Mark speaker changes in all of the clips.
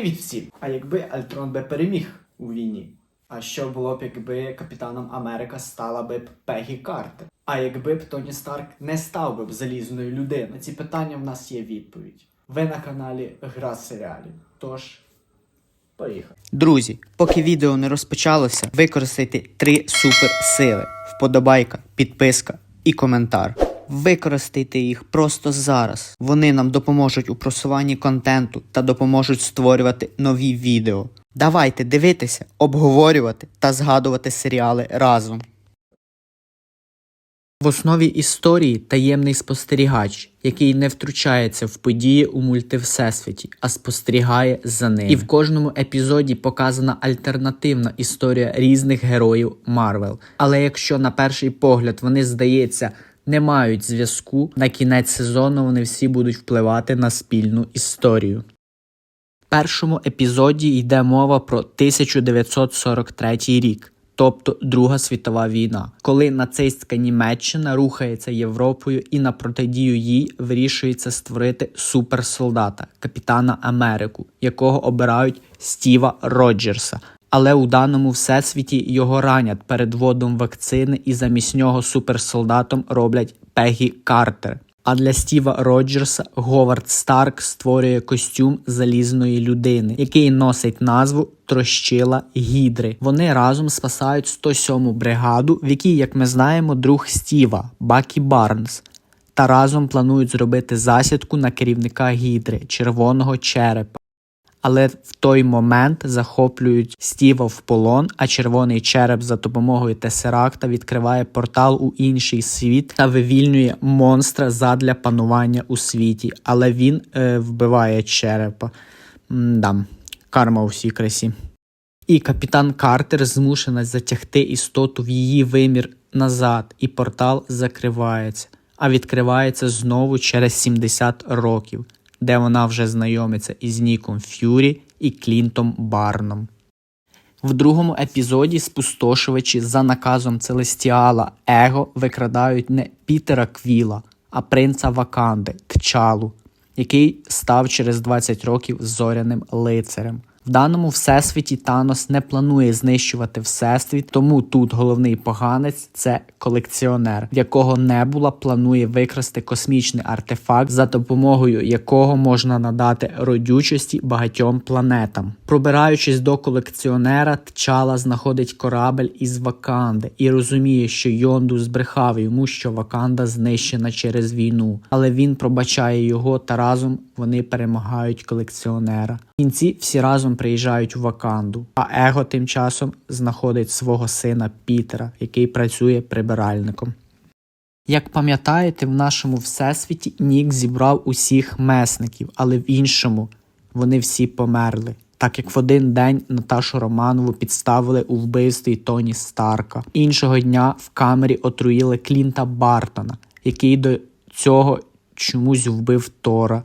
Speaker 1: Привіт всім! А якби Альтрон би переміг у війні? А що було б, якби капітаном Америка стала би Пегі Картер? А якби б Тоні Старк не став би б залізною людиною? На ці питання в нас є відповідь. Ви на каналі Гра серіалів. Тож, поїхали.
Speaker 2: Друзі, поки відео не розпочалося, використайте три суперсили: вподобайка, підписка і коментар. Використайте їх просто зараз. Вони нам допоможуть у просуванні контенту та допоможуть створювати нові відео. Давайте дивитися, обговорювати та згадувати серіали разом. В основі історії таємний спостерігач, який не втручається в події у мультивсесвіті, а спостерігає за ним. І в кожному епізоді показана альтернативна історія різних героїв Марвел. Але якщо на перший погляд вони, здається, не мають зв'язку, на кінець сезону вони всі будуть впливати на спільну історію. В першому епізоді йде мова про 1943 рік, тобто Друга світова війна, коли нацистська Німеччина рухається Європою і на протидію їй вирішується створити суперсолдата, капітана Америку, якого обирають Стіва Роджерса. Але у даному всесвіті його ранять перед вводом вакцини і замість нього суперсолдатом роблять Пегі Картер. А для Стіва Роджерса Говард Старк створює костюм залізної людини, який носить назву Трощила Гідри. Вони разом спасають 107-му бригаду, в якій, як ми знаємо, друг Стіва Бакі Барнс. Та разом планують зробити засідку на керівника Гідри червоного черепа. Але в той момент захоплюють Стіва в полон, а червоний череп за допомогою Тесеракта відкриває портал у інший світ та вивільнює монстра задля панування у світі. Але він е, вбиває черепа. М-да, карма у красі. І капітан Картер змушена затягти істоту в її вимір назад, і портал закривається, а відкривається знову через 70 років де вона вже знайомиться із Ніком Ф'юрі і Клінтом Барном. В другому епізоді спустошувачі за наказом Целестіала Его викрадають не Пітера Квіла, а принца Ваканди Тчалу, який став через 20 років зоряним лицарем. Даному всесвіті Танос не планує знищувати всесвіт, тому тут головний поганець це колекціонер, в якого Небула планує викрасти космічний артефакт, за допомогою якого можна надати родючості багатьом планетам. Пробираючись до колекціонера, Тчала знаходить корабель із Ваканди і розуміє, що Йонду збрехав йому, що Ваканда знищена через війну, але він пробачає його та разом вони перемагають колекціонера. В кінці всі разом приїжджають у Ваканду, а Его тим часом знаходить свого сина Пітера, який працює прибиральником. Як пам'ятаєте, в нашому всесвіті Нік зібрав усіх месників, але в іншому вони всі померли. Так як в один день Наташу Романову підставили у вбивстві Тоні Старка. Іншого дня в камері отруїли Клінта Бартона, який до цього чомусь вбив Тора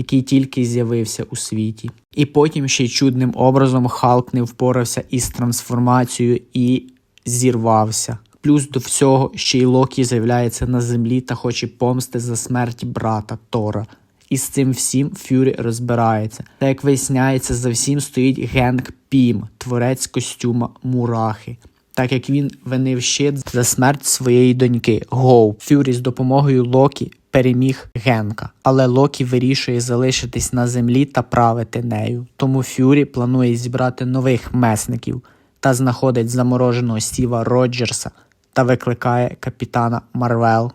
Speaker 2: який тільки з'явився у світі. І потім ще чудним образом Халк не впорався із трансформацією і зірвався. Плюс до всього ще й Локі з'являється на землі та хоче помсти за смерть брата Тора. І з цим всім Фюрі розбирається. Та як виясняється, за всім стоїть Генк Пім, творець костюма Мурахи. Так як він винив щит за смерть своєї доньки Гоу. Фюрі з допомогою Локі переміг Генка, але Локі вирішує залишитись на землі та правити нею. Тому Фюрі планує зібрати нових месників та знаходить замороженого Стіва Роджерса та викликає капітана Марвел.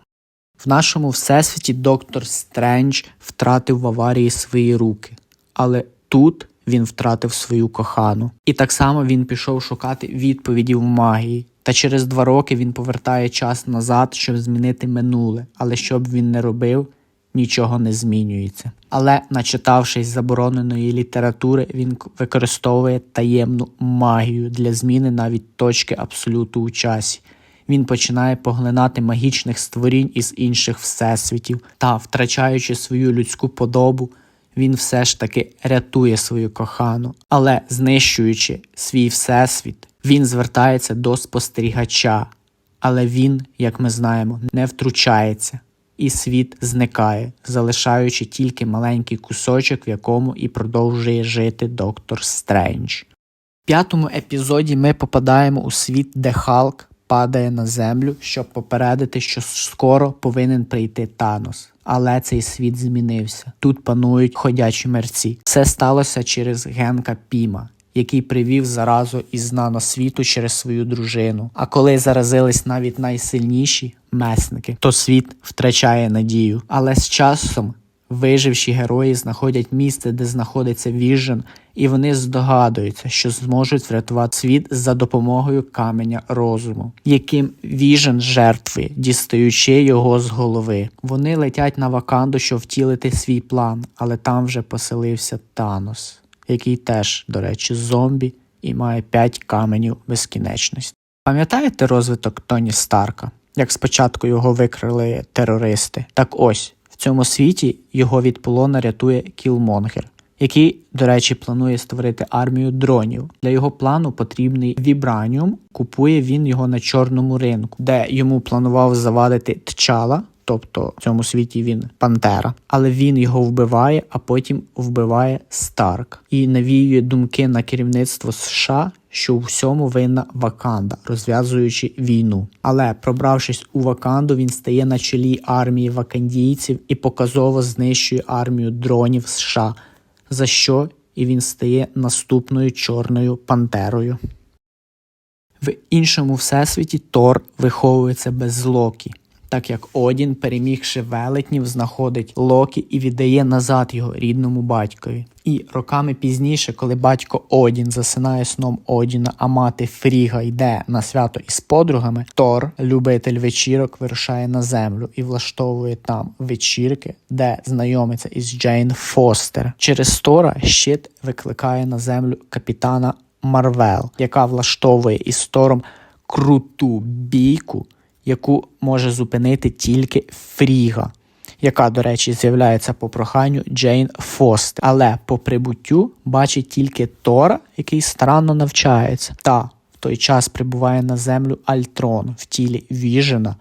Speaker 2: В нашому всесвіті доктор Стрендж втратив в аварії свої руки, але тут він втратив свою кохану. І так само він пішов шукати відповіді в магії. Та через два роки він повертає час назад, щоб змінити минуле, але що б він не робив, нічого не змінюється. Але, начитавшись забороненої літератури, він використовує таємну магію для зміни навіть точки абсолюту у часі. Він починає поглинати магічних створінь із інших всесвітів та, втрачаючи свою людську подобу, він все ж таки рятує свою кохану, але знищуючи свій всесвіт, він звертається до спостерігача, але він, як ми знаємо, не втручається. і світ зникає, залишаючи тільки маленький кусочок, в якому і продовжує жити доктор Стрендж. В п'ятому епізоді ми попадаємо у світ, де Халк падає на землю, щоб попередити, що скоро повинен прийти Танос. Але цей світ змінився. Тут панують ходячі мерці. Все сталося через Генка Піма, який привів заразу із наносвіту через свою дружину. А коли заразились навіть найсильніші месники, то світ втрачає надію. Але з часом виживші герої знаходять місце, де знаходиться Віжен, і вони здогадуються, що зможуть врятувати світ за допомогою каменя розуму, яким Віжен жертвує, дістаючи його з голови. Вони летять на Ваканду, щоб втілити свій план, але там вже поселився Танос, який теж, до речі, зомбі і має п'ять каменів безкінечності. Пам'ятаєте розвиток Тоні Старка? Як спочатку його викрили терористи? Так ось в цьому світі його від полона рятує Кілмонгер, який, до речі, планує створити армію дронів. Для його плану потрібний вібраніум. Купує він його на чорному ринку, де йому планував завадити тчала. Тобто в цьому світі він Пантера, але він його вбиває, а потім вбиває Старк і навіює думки на керівництво США, що у всьому винна Ваканда, розв'язуючи війну. Але пробравшись у Ваканду, він стає на чолі армії вакандійців і показово знищує армію дронів США, за що і він стає наступною чорною пантерою. В іншому всесвіті Тор виховується без Локі, так як Одін, перемігши велетнів, знаходить Локі і віддає назад його рідному батькові. І роками пізніше, коли батько Одін засинає сном Одіна, а мати Фріга йде на свято із подругами, Тор, любитель вечірок, вирушає на землю і влаштовує там вечірки, де знайомиться із Джейн Фостер. Через Тора щит викликає на землю капітана Марвел, яка влаштовує із Тором круту бійку, яку може зупинити тільки Фріга, яка, до речі, з'являється по проханню Джейн Фост, але по прибуттю бачить тільки Тора, який странно навчається, та в той час прибуває на землю Альтрон в тілі Віжена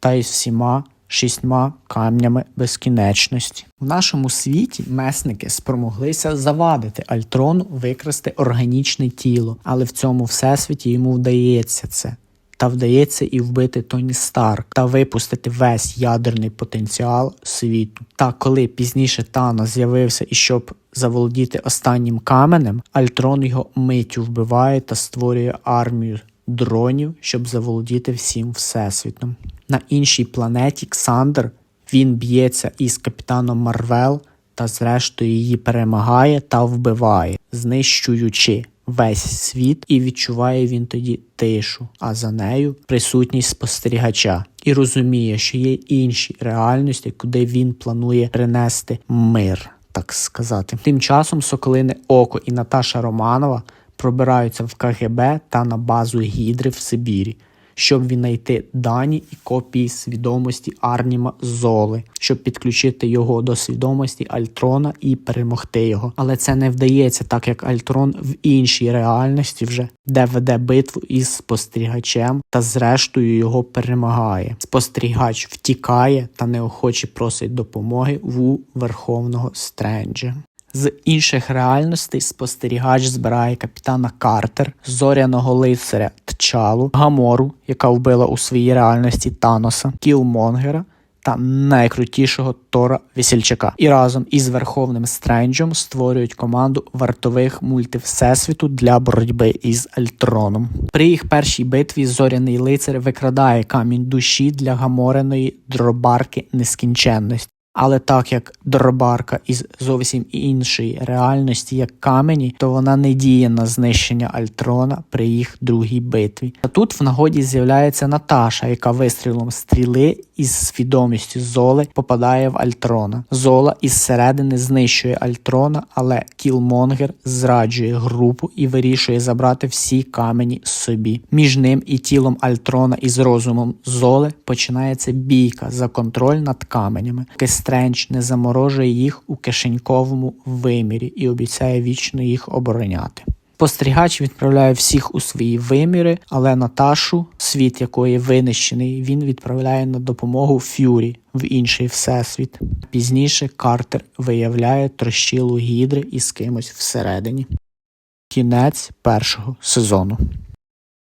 Speaker 2: та із всіма шістьма камнями безкінечності. В нашому світі месники спромоглися завадити Альтрону викрасти органічне тіло, але в цьому всесвіті йому вдається це. Та вдається і вбити Тоні Старк та випустити весь ядерний потенціал світу. Та коли пізніше Тано з'явився і щоб заволодіти останнім каменем, Альтрон його миттю вбиває та створює армію дронів, щоб заволодіти всім всесвітом. На іншій планеті Ксандр він б'ється із капітаном Марвел та зрештою її перемагає та вбиває, знищуючи весь світ, і відчуває він тоді тишу, а за нею присутність спостерігача. І розуміє, що є інші реальності, куди він планує принести мир, так сказати. Тим часом Соколине Око і Наташа Романова пробираються в КГБ та на базу Гідри в Сибірі, щоб віднайти дані і копії свідомості Арніма Золи, щоб підключити його до свідомості Альтрона і перемогти його. Але це не вдається, так як Альтрон в іншій реальності вже де веде битву із спостерігачем та зрештою його перемагає. Спостерігач втікає та неохоче просить допомоги у Верховного Стренджа. З інших реальностей спостерігач збирає капітана Картер, зоряного лицаря Тчалу, Гамору, яка вбила у своїй реальності Таноса, Кілмонгера та найкрутішого Тора Весільчака. І разом із Верховним Стренджем створюють команду вартових мультивсесвіту для боротьби із Альтроном. При їх першій битві зоряний лицар викрадає камінь душі для гамореної дробарки нескінченності. Але так як дробарка із зовсім іншої реальності, як камені, то вона не діє на знищення Альтрона при їх другій битві. А тут в нагоді з'являється Наташа, яка вистрілом стріли із свідомістю Золи попадає в Альтрона. Зола із середини знищує Альтрона, але Кілмонгер зраджує групу і вирішує забрати всі камені собі. Між ним і тілом Альтрона із розумом Золи починається бійка за контроль над каменями. Стрендж не заморожує їх у кишеньковому вимірі і обіцяє вічно їх обороняти. Спостерігач відправляє всіх у свої виміри, але Наташу, світ якої винищений, він відправляє на допомогу Ф'юрі в інший всесвіт. Пізніше Картер виявляє трощилу гідри із кимось всередині. Кінець першого сезону.